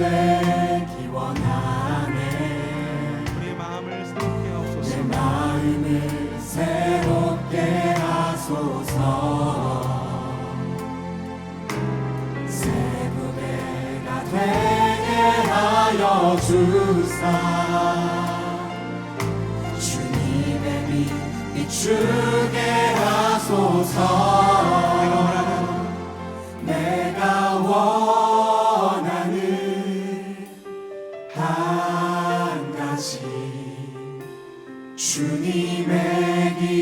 되기 원하네. 우리의 마음을 새롭게 내 마음을 새롭게 하소서. 새 부대가 되게 하여 주사. 주님의 빛 비추게 하소서. 내가 원하는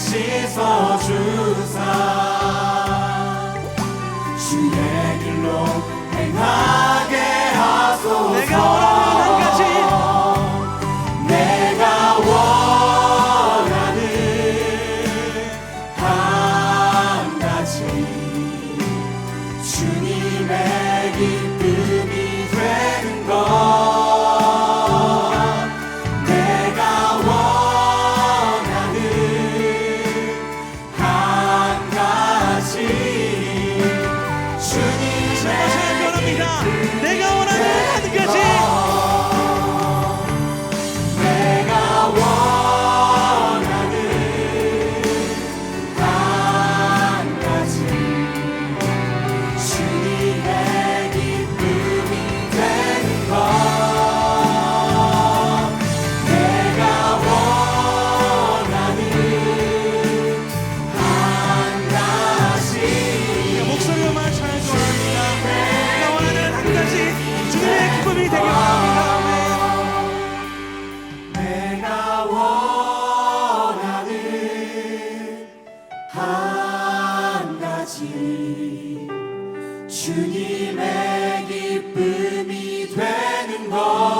씻어주사. 주의 길로 행하게 주님의 기쁨이 되는 것.